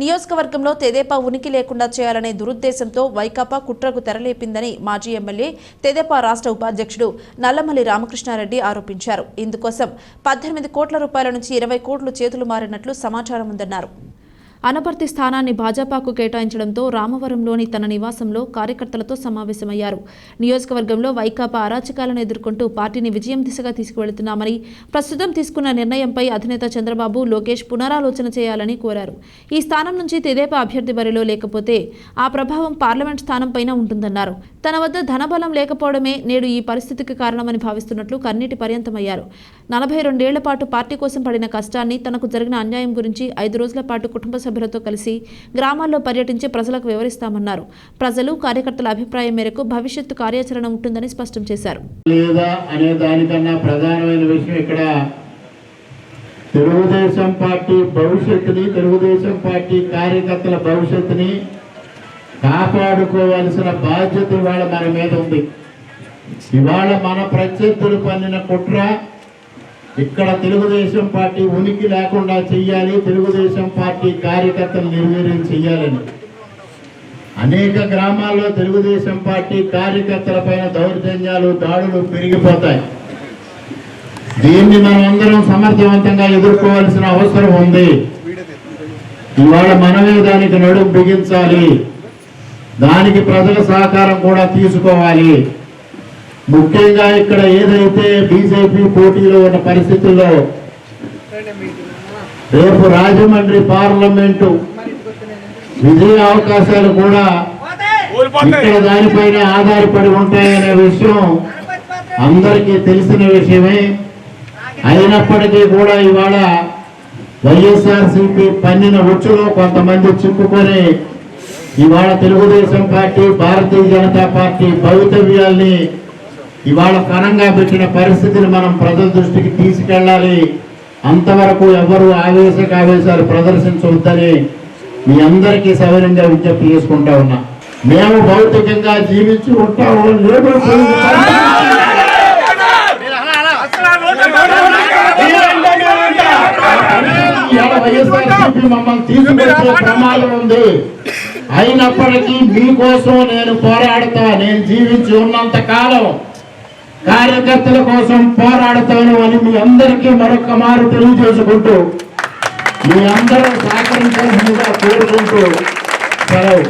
నియోజకవర్గంలో తెదేపా ఉనికి లేకుండా చేయాలనే దురుద్దేశంతో వైకాపా కుట్రకు తెరలేపిందని మాజీ ఎమ్మెల్యే తెదేపా రాష్ట్ర ఉపాధ్యక్షుడు నల్లమల్లి రామకృష్ణారెడ్డి ఆరోపించారు. ఇందుకోసం పద్దెనిమిది కోట్ల రూపాయల నుంచి ఇరవై కోట్లు చేతులు మారినట్లు సమాచారం ఉందన్నారు. అనపర్తి స్థానాన్ని భాజపాకు కేటాయించడంతో రామవరంలోని తన నివాసంలో కార్యకర్తలతో సమావేశమయ్యారు. నియోజకవర్గంలో వైకాపా అరాచకాలను ఎదుర్కొంటూ పార్టీని విజయం దిశగా తీసుకువెళుతున్నామని ప్రస్తుతం తీసుకున్న నిర్ణయంపై అధినేత చంద్రబాబు లోకేష్ పునరాలోచన చేయాలని కోరారు. ఈ స్థానం నుంచి తెదేపా అభ్యర్థి బరిలో లేకపోతే ఆ ప్రభావం పార్లమెంట్ స్థానంపైన ఉంటుందన్నారు. తన వద్ద ధనబలం లేకపోవడమే నేడు ఈ పరిస్థితికి కారణమని భావిస్తున్నట్లు కన్నీటి పర్యంతమయ్యారు. నలభై రెండేళ్ళ పాటు పార్టీ కోసం పడిన కష్టాన్ని తనకు జరిగిన అన్యాయం గురించి ఐదు రోజుల పాటు కుటుంబ సభ్యులతో కలిసి గ్రామాల్లో పర్యటించి ప్రజలకు వివరిస్తామన్నారు. ప్రజలు కార్యకర్తల అభిప్రాయం మేరకు భవిష్యత్తు కార్యాచరణ ఉంటుందని స్పష్టం చేశారు. లేదా అనే దానికన్నా ప్రధానమైన విషయం ఇక్కడ తెలుగుదేశం పార్టీ భవిష్యత్తుని తెలుగుదేశం పార్టీ కార్యకర్తల భవిష్యత్తుని కాపాడుకోవాల్సిన బాధ్యత ఇవాళ మన మీద ఉంది. ఇవాళ మన ప్రత్యర్థులు పన్నిన కుట్ర ఇక్కడ తెలుగుదేశం పార్టీ ఉనికి లేకుండా చెయ్యాలి తెలుగుదేశం పార్టీ కార్యకర్తలు నిర్వీర్యం చెయ్యాలని. అనేక గ్రామాల్లో తెలుగుదేశం పార్టీ కార్యకర్తల పైన దౌర్జన్యాలు దాడులు పెరిగిపోతాయి. దీన్ని మనం అందరం సమర్థవంతంగా ఎదుర్కోవాల్సిన అవసరం ఉంది. ఇవాళ మనమే దానికి నడుం బిగించాలి. దానికి ప్రజల సహకారం కూడా తీసుకోవాలి. ముఖ్యంగా ఇక్కడ ఏదైతే బీజేపీ పోటీలో ఉన్న పరిస్థితుల్లో రేపు రాజమండ్రి పార్లమెంటు విజయ అవకాశాలు కూడా ఇక్కడ దానిపైన ఆధారపడి ఉంటాయనే విషయం అందరికీ తెలిసిన విషయమే. అయినప్పటికీ కూడా ఇవాళ వైఎస్ఆర్ సిపి పన్నిన ఉచ్చులో కొంతమంది చిక్కుకొని ఇవాళ తెలుగుదేశం పార్టీ భారతీయ జనతా పార్టీ భవితవ్యాల్ని ఇవాళ కనంగా పెట్టిన పరిస్థితిని మనం ప్రజల దృష్టికి తీసుకెళ్ళాలి. అంతవరకు ఎవరు ఆవేశకావేశాలు ప్రదర్శించవద్దని మీ అందరికీ సవినంగా విజ్ఞప్తి చేసుకుంటా ఉన్నా. మేము భౌతికంగా జీవించి ఉంటాము వైఎస్ఆర్సీపీ మమ్మల్ని తీసుకొచ్చే ప్రమాదం ఉంది. అయినప్పటికీ మీకోసం నేను పోరాడతా నేను జీవించి ఉన్నంత కాలం కార్యకర్తల కోసం పోరాడతాను అని మీ అందరికీ మరొక మారు తెలియజేసుకుంటూ మీ అందరూ సహకరించాల్సిందిగా కోరుకుంటూ సెలవు.